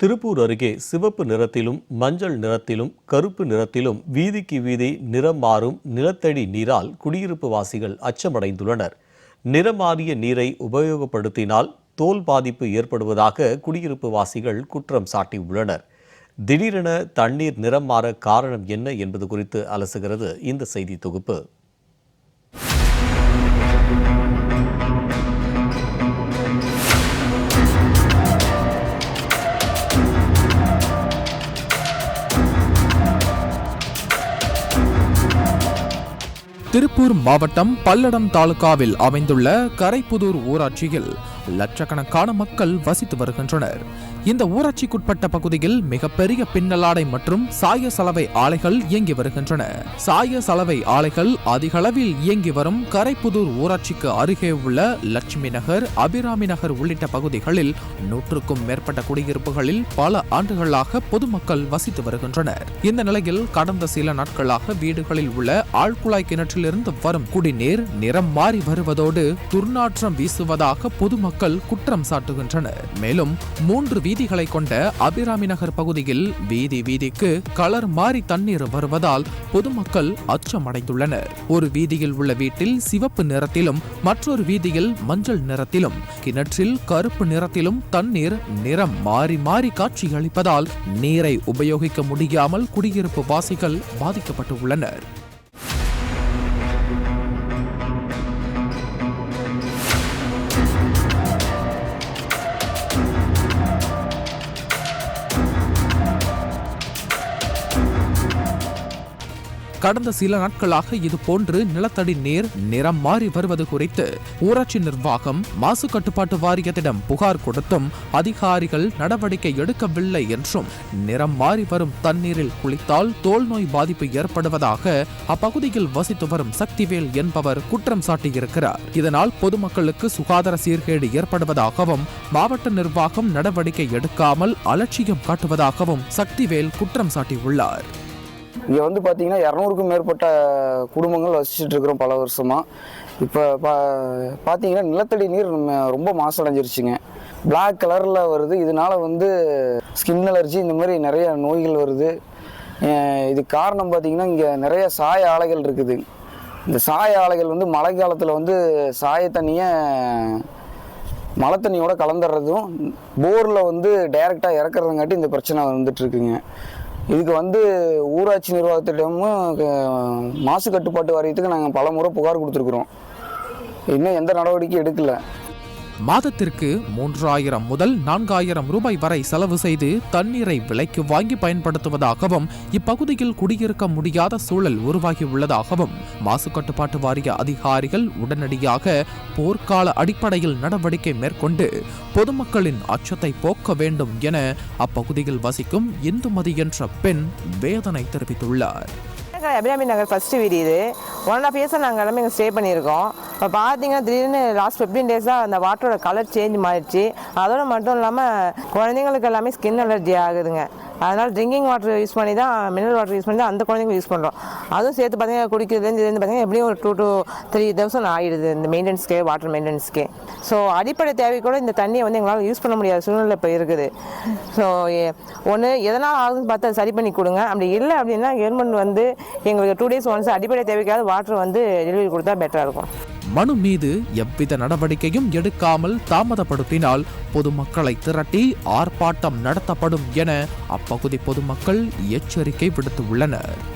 திருப்பூர் அருகே சிவப்பு நிறத்திலும் மஞ்சள் நிறத்திலும் கருப்பு நிறத்திலும் வீதிக்கு வீதி நிறம் மாறும் நிலத்தடி நீரால் குடியிருப்பு வாசிகள் அச்சமடைந்துள்ளனர். நிறம் மாறிய நீரை உபயோகப்படுத்தினால் தோல் பாதிப்பு ஏற்படுவதாக குடியிருப்பு வாசிகள் குற்றம் சாட்டியுள்ளனர். திடீரென தண்ணீர் நிறம் மாற காரணம் என்ன என்பது குறித்து அலசுகிறது இந்த செய்தி தொகுப்பு. திருப்பூர் மாவட்டம் பல்லடம் தாலுகாவில் அமைந்துள்ள கரைப்புதூர் ஊராட்சியில் லட்சக்கணக்கான மக்கள் வசித்து வருகின்றனர். இந்த ஊராட்சிக்குட்பட்ட பகுதியில் மிகப்பெரிய பின்னலாடை மற்றும் சாய சலவை ஆலைகள் இயங்கி வருகின்றன. சாய சலவை ஆலைகள் அதிகளவில் இயங்கி வரும் கரைப்புதூர் ஊராட்சிக்கு அருகே உள்ள லட்சுமி நகர் அபிராமி நகர் உள்ளிட்ட பகுதிகளில் நூற்றுக்கும் மேற்பட்ட குடியிருப்புகளில் பல ஆண்டுகளாக பொதுமக்கள் வசித்து வருகின்றனர். இந்த நிலையில் கடந்த சில நாட்களாக வீடுகளில் உள்ள ஆழ்குழாய் கிணற்றிலிருந்து வரும் குடிநீர் நிறம் மாறி வருவதோடு துர்நாற்றம் வீசுவதாக பொதுமக்கள் குற்றம் சாட்டுகின்றனர். மேலும் மூன்று வீதிகளை கொண்ட அபிராமி நகர் பகுதியில் வீதி வீதிக்கு கலர் மாறி தண்ணீர் வருவதால் பொதுமக்கள் அச்சமடைந்துள்ளனர். ஒரு வீதியில் உள்ள வீட்டில் சிவப்பு நிறத்திலும் மற்றொரு வீதியில் மஞ்சள் நிறத்திலும் கிணற்றில் கருப்பு நிறத்திலும் தண்ணீர் நிறம் மாறி மாறி காட்சியளிப்பதால் நீரை உபயோகிக்க முடியாமல் குடியிருப்பு வாசிகள் பாதிக்கப்பட்டு உள்ளனர். கடந்த சில நாட்களாக இது போன்று நிலத்தடி நீர் நிறம் மாறி வருவது குறித்து ஊராட்சி நிர்வாகம் மாசு கட்டுப்பாட்டு வாரியத்திடம் புகார் கொடுத்தும் அதிகாரிகள் நடவடிக்கை எடுக்கவில்லை என்றும் நிறம் மாறி வரும் தண்ணீரில் குளித்தால் தோல் நோய் பாதிப்பு ஏற்படுவதாக அப்பகுதியில் வசித்து வரும் சக்திவேல் என்பவர் குற்றம் சாட்டியிருக்கிறார். இதனால் பொதுமக்களுக்கு சுகாதார சீர்கேடு ஏற்படுவதாகவும் மாவட்ட நிர்வாகம் நடவடிக்கை எடுக்காமல் அலட்சியம் காட்டுவதாகவும் சக்திவேல் குற்றம் சாட்டியுள்ளார். இங்கே வந்து பார்த்தீங்கன்னா இரநூறுக்கும் மேற்பட்ட குடும்பங்கள் வசிச்சுட்டு இருக்கிறோம் பல வருஷமாக இப்போ பா பார்த்தீங்கன்னா நிலத்தடி நீர் நம்ம ரொம்ப மாசடைஞ்சிருச்சுங்க. பிளாக் கலரில் வருது. இதனால் வந்து ஸ்கின் அலர்ஜி இந்த மாதிரி நிறைய நோய்கள் வருது. இதுக்கு இது காரணம் பார்த்தீங்கன்னா இங்கே நிறைய சாய ஆலைகள் இருக்குது. இந்த சாய ஆலைகள் வந்து மழை காலத்தில் வந்து சாய தண்ணியை மழை தண்ணியோட கலந்துடுறதும் போரில் வந்து டைரெக்டாக இறக்குறதுங்காட்டி இந்த பிரச்சனை வந்துட்டு இருக்குங்க. இதுக்கு வந்து ஊராட்சி நிர்வாகத்திடமும் மாசு கட்டுப்பாட்டு வாரியத்துக்கு நாங்கள் பல முறை புகார் கொடுத்துருக்குறோம். இன்னும் எந்த நடவடிக்கையும் எடுக்கலை. மாதத்திற்கு மூன்றாயிரம் முதல் நான்காயிரம் ரூபாய் வரை செலவு செய்து தண்ணீரை விலைக்கு வாங்கி பயன்படுத்துவதாகவும் இப்பகுதியில் குடியிருக்க முடியாத சூழல் உருவாகியுள்ளதாகவும் மாசு கட்டுப்பாட்டு வாரிய அதிகாரிகள் உடனடியாக போர்க்கால அடிப்படையில் நடவடிக்கை மேற்கொண்டு பொதுமக்களின் அச்சத்தை போக்க வேண்டும் என அப்பகுதியில் வசிக்கும் இந்துமதி என்ற பெண் வேதனை தெரிவித்துள்ளார். அபிராமி நகர் ஃபஸ்ட்டு வீடு இது. ஒன் அண்ட் ஆஃப் இயர்ஸாக நாங்கள் எல்லாமே இங்கே ஸ்டே பண்ணியிருக்கோம். இப்போ பார்த்தீங்கன்னா திடீர்னு லாஸ்ட் ஃபிஃப்டீன் டேஸாக அந்த வாட்டரோட கலர் சேஞ்ச் மாறிடுச்சு. அதோட மட்டும் இல்லாமல் குழந்தைங்களுக்கு எல்லாமே ஸ்கின் அலர்ஜி ஆகுதுங்க. அதனால் ட்ரிங்கிங் வாட்டர் யூஸ் பண்ணி தான் மினரல் வாட்டர் யூஸ் பண்ணி தான் அந்த குழந்தைங்க யூஸ் பண்ணுறோம் அதுவும் சேர்த்து பார்த்தீங்கன்னா குடிக்கிறதுலேருந்து இதுலேருந்து பார்த்தீங்கன்னா எப்படியும் ஒரு டூ டூ த்ரீ தௌசண்ட் ஆகிடுது இந்த மெயின்டெனன்ஸ்க்கே வாட்டர் மெயின்டெனன்ஸ்க்கே ஸோ அடிப்படை தேவை கூட இந்த தண்ணியை வந்து எங்களால் யூஸ் பண்ண முடியாத சூழ்நிலை இப்போ இருக்குது. ஸோ ஒன்று எதனால் ஆகுதுன்னு பார்த்து அதை சரி பண்ணி கொடுங்க. அப்படி இல்லை அப்படின்னா கவர்மெண்ட் வந்து எங்களுக்கு டூ டேஸ் ஒன்ஸ் அடிப்படை தேவைக்காவது வாட்டர் வந்து டெலிவரி கொடுத்தா பெட்டராக இருக்கும். மனு மீது எவ்வித நடவடிக்கையும் எடுக்காமல் தாமதப்படுத்தினால் பொதுமக்களை திரட்டி ஆர்ப்பாட்டம் நடத்தப்படும் என அப்பகுதி பொதுமக்கள் எச்சரிக்கை விடுத்துள்ளனர்.